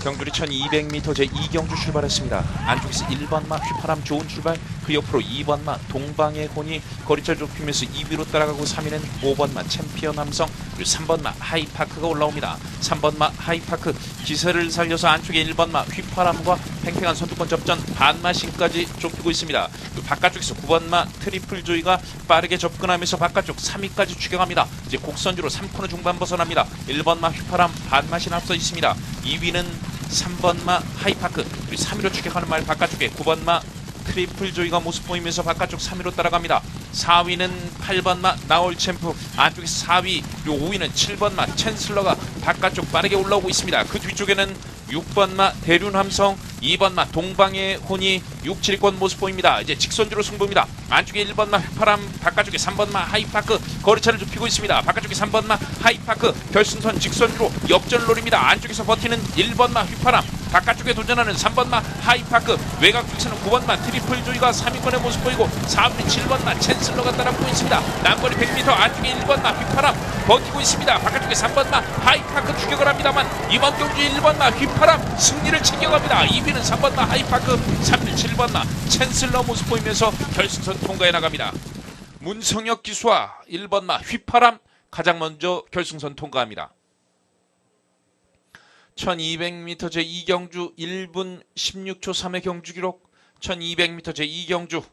경주리 1200m 제 2경주 출발했습니다. 안쪽에서 1번마 휘파람 좋은 출발 그 옆으로 2번마 동방의 혼이 거리차를 좁히면서 2위로 따라가고 3위는 5번마 챔피언 함성 그리고 3번마 하이파크가 올라옵니다. 3번마 하이파크 기세를 살려서 안쪽에 1번마 휘파람과 팽팽한 선두권 접전 반마신까지 좁히고 있습니다. 그 바깥쪽에서 9번마 트리플 조이가 빠르게 접근하면서 바깥쪽 3위까지 추격합니다. 이제 곡선주로 3코너 중반 벗어납니다. 1번마 휘파람 반마신 앞서 있습니다. 2위는 3번마 하이파크 그리고 3위로 추격하는 말 바깥쪽에 9번마 트리플 조이가 모습 보이면서 바깥쪽 3위로 따라갑니다. 4위는 8번마 나올 챔프 안쪽에서 4위 그리고 5위는 7번마 챈슬러가 바깥쪽 빠르게 올라오고 있습니다. 그 뒤쪽에는 6번마 대륜 함성 2번 마 동방의 혼이 6, 7권 모습 보입니다. 이제 직선주로 승부입니다. 안쪽에 1번마 휘파람 바깥쪽에 3번 마 하이파크 거리차를 좁히고 있습니다. 바깥쪽에 3번 마 하이파크 결승선 직선주로 역전을 노립니다. 안쪽에서 버티는 1번 마 휘파람 바깥쪽에 도전하는 3번마 하이파크 외곽 쪽에서는 9번마 트리플 조이가 3위권의 모습 보이고 4위는 7번마 챈슬러가 따라붙고 있습니다. 남거리 100m 안쪽에 1번마 휘파람 버티고 있습니다. 바깥쪽에 3번마 하이파크 추격을 합니다만 이번 경주 1번마 휘파람 승리를 챙겨갑니다. 2위는 3번마 하이파크 3위 7번마 챈슬러 모습 보이면서 결승선 통과해 나갑니다. 문성혁 기수와 1번마 휘파람 가장 먼저 결승선 통과합니다. 1200m 제 2경주 1분 16초 3의 경주 기록 1200m 제 2경주